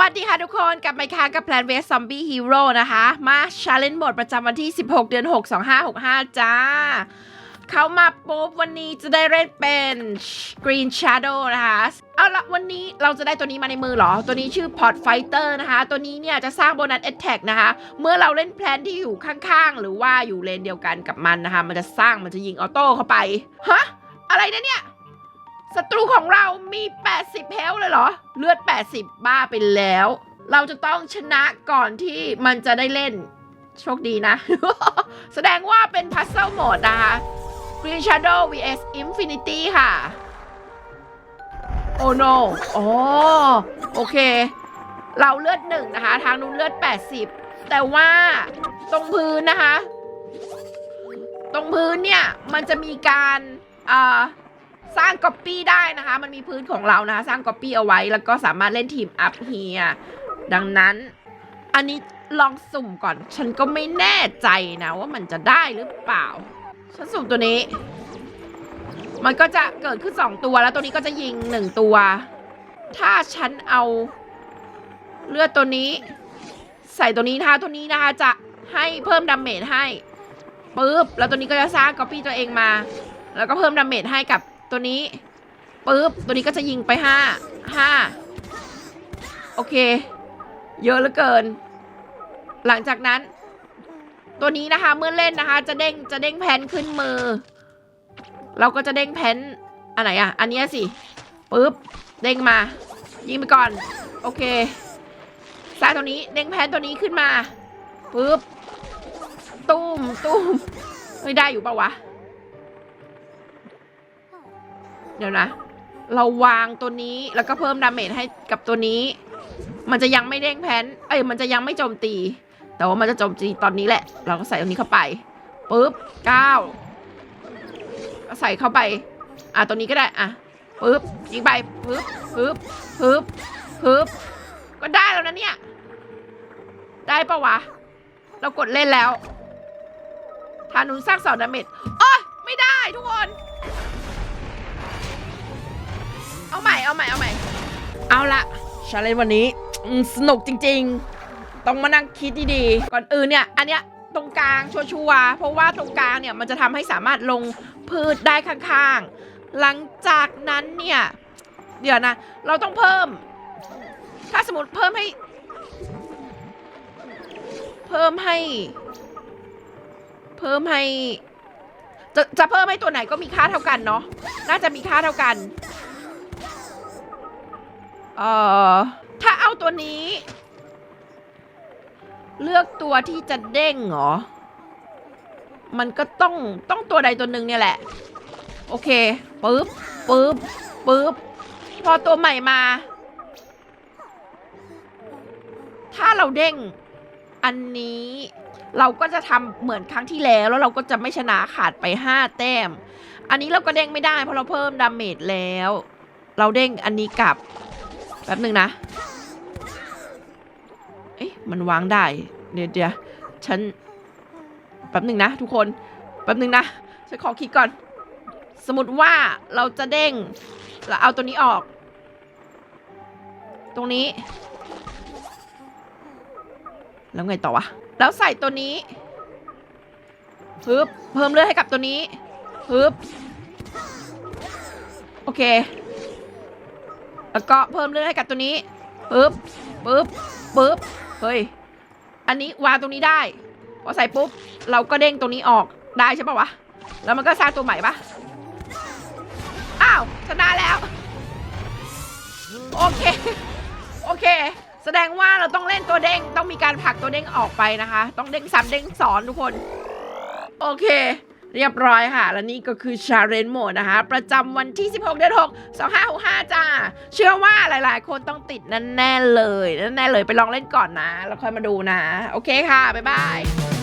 วัสดีค่ะทุกคนกลับมาครั้งกับ Plan Vs Zombie Hero นะคะ มา Challenge Mode ประจำวันที่ 16 เดือน 6 2565 จ้า เขามาปุ๊บวันนี้จะได้เล่นเป็น Green Shadow นะคะ เอาละวันนี้เราจะได้ตัวนี้มาในมือเหรอ ตัวนี้ชื่อ Pot Fighter นะคะ ตัวนี้เนี่ยจะสร้างโบนัส Attack นะคะ เมื่อเราเล่นแพลนที่อยู่ข้างๆ หรือว่าอยู่เลนเดียวกันกับมันนะคะ มันจะสร้างมันจะยิงออโต้เข้าไป ฮะ อะไรนะเนี่ย ศัตรูของเรามี 80เฮลเลยเหรอ เลือด 80 บ้าไปแล้ว เราจะต้องชนะก่อนที่มันจะได้เล่น โชคดีนะ แสดงว่าเป็นพัซเซิลโหมดนะคะ Green Shadow vs Infinity ค่ะ โอ้ no อ๋อโอเค เราเลือดหนึ่งนะคะ ทางนู้นเลือด 80 แต่ว่าตรงพื้นนะคะ ตรงพื้นเนี่ย มันจะมีการอ่า สร้างก๊อปปี้ได้นะคะ มันมีพื้นของเรานะคะ สร้างก๊อปปี้เอาไว้แล้วก็สามารถเล่นทีมอัพเฮียดังนั้น อันนี้ลองสุ่มก่อน ฉันก็ไม่แน่ใจนะว่ามันจะได้หรือเปล่า ฉันสุ่มตัวนี้ มันก็จะเกิดขึ้น 2 ตัวแล้วตัวนี้ก็จะยิง 1 ตัว ถ้าฉันเอาเลือดตัวนี้ ใส่ตัวนี้นะคะตัวนี้นะคะจะให้เพิ่มดาเมจให้ปึ๊บแล้วตัวนี้ก็จะสร้างก๊อปปี้ตัวเองมา แล้วก็เพิ่มดาเมจให้กับ ตัวนี้ปึ๊บตัวนี้ก็จะยิงไปห้าห้าโอเค เยอะเหลือเกิน หลังจากนั้น ตัวนี้นะคะเมื่อเล่นนะคะ จะเด้งจะเด้งแพนขึ้นมือ เราก็จะเด้งแพนอันไหนอะ อันนี้สิปึ๊บเด้งมา ยิงไปก่อน โอเคสายตัวนี้เด้งแพนตัวนี้ขึ้นมาปึ๊บตุ้มตุ้มไม่ได้อยู่ปะวะ เดี๋ยวนะ เราวางตัวนี้แล้วก็เพิ่มดาเมจให้กับตัวนี้ มันจะยังไม่เด้งแพนเอ้ยมันจะยังไม่โจมตี แต่ว่ามันจะโจมตีตอนนี้แหละ เราก็ใส่ตรงนี้เข้าไปปึ๊บเก้าใส่เข้าไป อะตัวนี้ก็ได้อะปึ๊บยิงไปปึ๊บปึ๊บปึ๊บปึ๊บก็ได้แล้วนะเนี่ย ได้ปะวะ เรากดเล่นแล้วทานุนสร้างสองดาเมจโอ้ยไม่ได้ทุกคน เอาใหม่เอาใหม่เอาใหม่เอาละชาเลนจ์วันนี้สนุกจริง ๆ ต้องมานั่งคิดดีๆ ก่อนอื่นเนี่ย อันเนี้ยตรงกลางชัวร์เพราะว่าตรงกลางเนี่ยมันจะทำให้สามารถลงพืชได้ข้างๆ หลังจากนั้นเนี่ย เดี๋ยวนะ เราต้องเพิ่ม ถ้าสมมติเพิ่มให้ เพิ่มให้ เพิ่มให้ จะจะเพิ่มให้ตัวไหนก็มีค่าเท่ากันเนาะน่าจะมีค่าเท่ากัน เอ่อ ถ้าเอาตัวนี้ เลือกตัวที่จะเด้งเหรอ มันก็ต้องต้องตัวใดตัวหนึ่งเนี่ยแหละ โอเคปึ๊บปึ๊บปึ๊บพอตัวใหม่มา ถ้าเราเด้งอันนี้เราก็จะทำเหมือนครั้งที่แล้วแล้วเราก็จะไม่ชนะขาดไปห้าแต้ม อันนี้เราก็เด้งไม่ได้เพราะเราเพิ่มดาเมจแล้ว เราเด้งอันนี้กลับ แป๊บหนึ่งนะ เอ๊ะมันวางได้เดี๋ยวเดี๋ยวฉันแป๊บหนึ่งนะ ทุกคนแป๊บหนึ่งนะฉันขอคิดก่อน สมมติว่าเราจะเด้งเราเอาตัวนี้ออก ตรงนี้ แล้วไงต่อวะแล้วใส่ตัวนี้ฮึบเพิ่มเลือดให้กับตัวนี้ฮึบโอเค แล้วก็เพิ่มเลือดให้กับตัวนี้ปึ๊บปึ๊บปึ๊บเฮ้ยอันนี้วางตรงนี้ได้พอใส่ปุ๊บเราก็เด้งตรงนี้ออกได้ใช่ปะวะแล้วมันก็สร้างตัวใหม่ปะอ้าวชนะแล้วโอเคโอเค แสดงว่าเราต้องเล่นตัวเด้งต้องมีการผลักตัวเด้งออกไปนะคะ ต้องเด้งซ้ำเด้งสอนทุกคน โอเค เรียบร้อยค่ะ และนี่ก็คือชาเลนโหมดนะคะ ประจำวันที่ 16 เดือน6 2565 จ้า เชื่อว่าหลายๆ คนต้องติดแน่ๆเลยแน่ๆเลยไปลองเล่นก่อนนะ แล้วค่อยมาดูนะ โอเคค่ะ บ๊ายบาย